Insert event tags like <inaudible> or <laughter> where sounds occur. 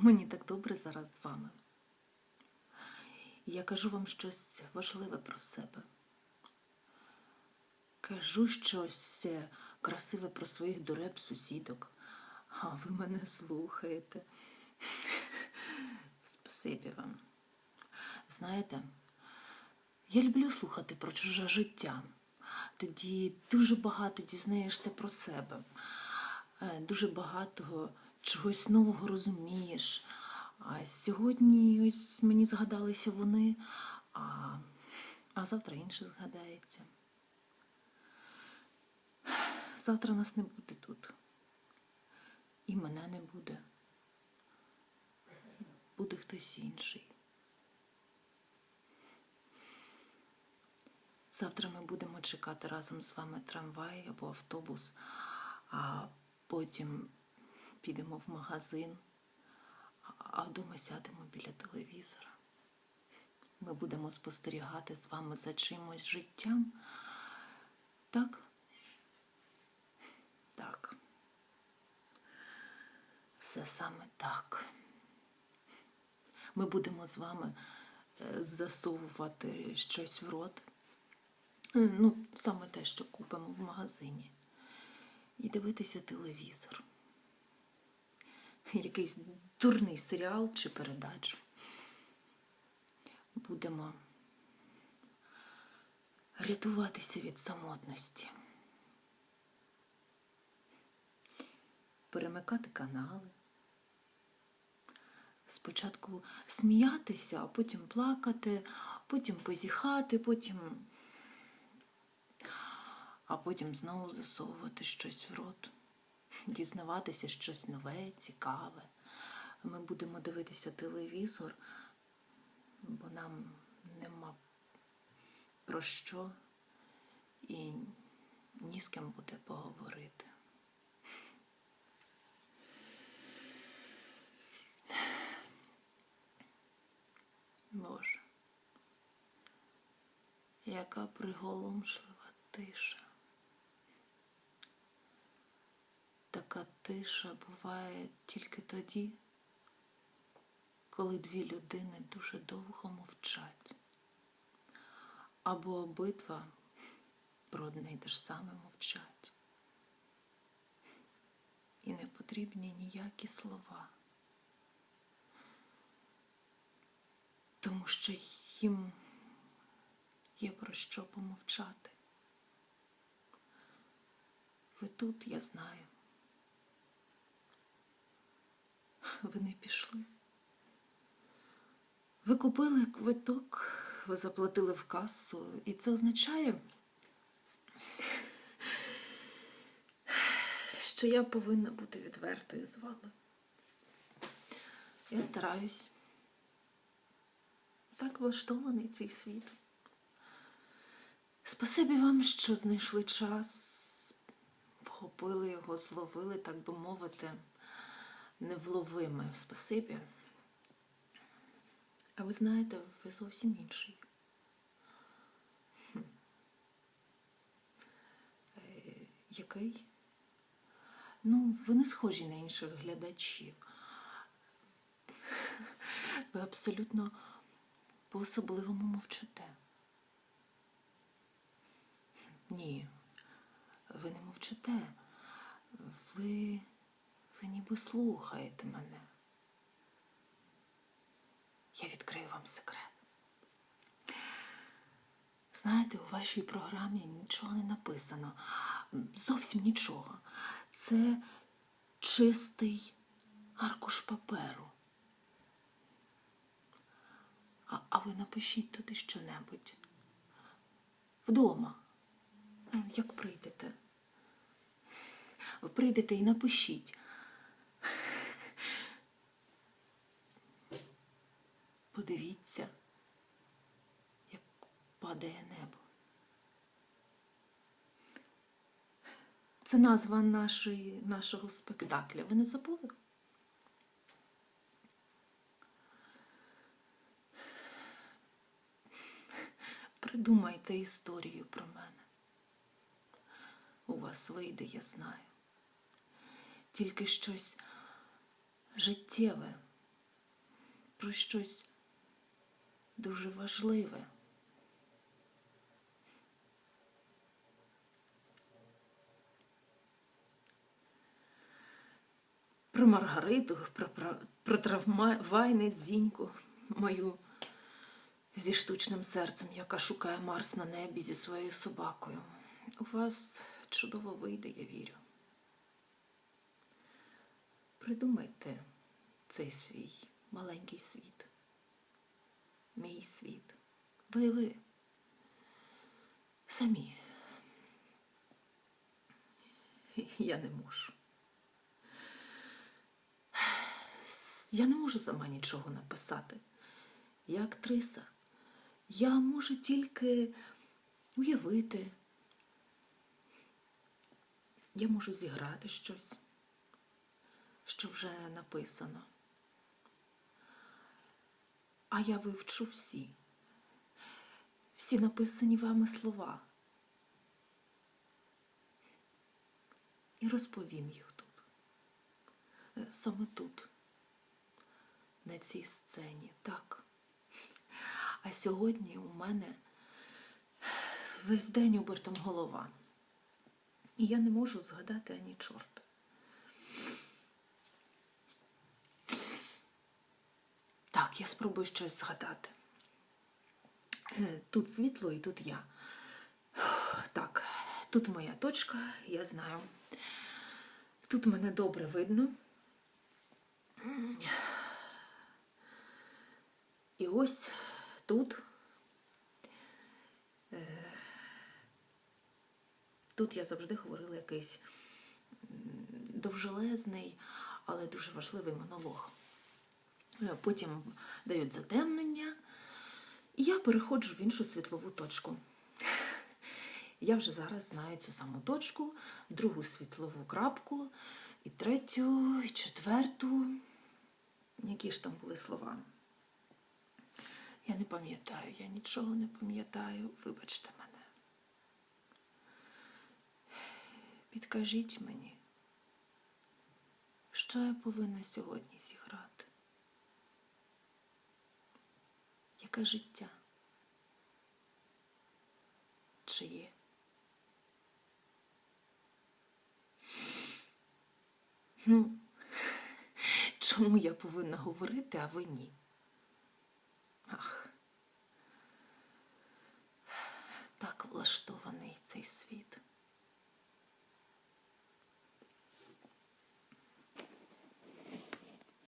Мені так добре зараз з вами. Я кажу вам щось важливе про себе. Кажу щось е, красиве про своїх дуреб сусідок. А ви мене слухаєте. <laughs> Спасибі вам. Знаєте, я люблю слухати про чуже життя. Тоді дуже багато дізнаєшся про себе, Е, дуже багато чогось нового розумієш. А сьогодні ось мені згадалися вони, а, а завтра інше згадається. Завтра нас не буде тут. І мене не буде. Буде хтось інший. Завтра ми будемо чекати разом з вами трамвай або автобус, а потім підемо в магазин, а- вдома сядемо біля телевізора. Ми будемо спостерігати з вами за чимось життям. Так? Так. Все саме так. Ми будемо з вами е, засовувати щось в рот. Е, Ну, саме те, що купимо в магазині. І дивитися телевізор. <laughs> Якийсь дурний серіал чи передачу. Будемо рятуватися від самотності. Перемикати канали. Спочатку сміятися, а потім плакати, потім позіхати, потім а потім знову засовувати щось в рот, дізнаватися щось нове, цікаве. Ми будемо дивитися телевізор, бо нам нема про що і ні з ким буде поговорити. Боже, яка приголомшлива тиша. Така тиша буває тільки тоді, коли дві людини дуже довго мовчать, або обидва про одне й те ж саме мовчать. І не потрібні ніякі слова, тому що їм є про що помовчати. Ви тут, я знаю. Ви не пішли. Ви купили квиток, ви заплатили в касу, і це означає, що я повинна бути відвертою з вами. Я стараюсь. Так влаштований цей світ. Спасибі вам, що знайшли час, вхопили його, зловили, так би мовити, невловиме. Спасибі. А ви знаєте, ви зовсім інший. Е, Який? Ну, ви не схожі на інших глядачів. <laughs> Ви абсолютно по-особливому мовчите. Ні, ви не мовчите. Ви ніби слухаєте мене. Я відкрию вам секрет. Знаєте, у вашій програмі нічого не написано. Зовсім нічого. Це чистий аркуш паперу. А, а ви напишіть туди щонебудь. Вдома. Ну, Як прийдете? Ви прийдете і напишіть. Це назва нашої, нашого спектакля. Ви не забули? Придумайте історію про мене. У вас вийде, я знаю. Тільки щось життєве, про щось дуже важливе. Про Маргариту, про, про, про травмайне дзіньку мою зі штучним серцем, яка шукає Марс на небі зі своєю собакою. У вас чудово вийде, я вірю. Придумайте цей свій маленький світ. Мій світ. Ви ви. Самі. Я не можу. Я не можу сама нічого написати. Я актриса. Я можу тільки уявити. Я можу зіграти щось, що вже написано. А я вивчу всі, всі написані вами слова. І розповім їх тут, Е, саме тут, на цій сцені, так. А сьогодні у мене весь день обертом голова. І я не можу згадати ані чорта. Так, я спробую щось згадати. Е, Тут світло і тут я. Так, тут моя точка, я знаю. Тут мене добре видно. І ось тут. е, Тут я завжди говорила якийсь довжелезний, але дуже важливий монолог. Е, Потім дають затемнення, і я переходжу в іншу світлову точку. Я вже зараз знаю цю саму точку, другу світлову крапку, і третю, і четверту. Які ж там були слова? Я не пам'ятаю, я нічого не пам'ятаю. Вибачте мене. Підкажіть мені, що я повинна сьогодні зіграти? Яке життя? Чиє? Ну, <laughs> чому я повинна говорити, а ви ні? Ах. Так влаштований цей світ.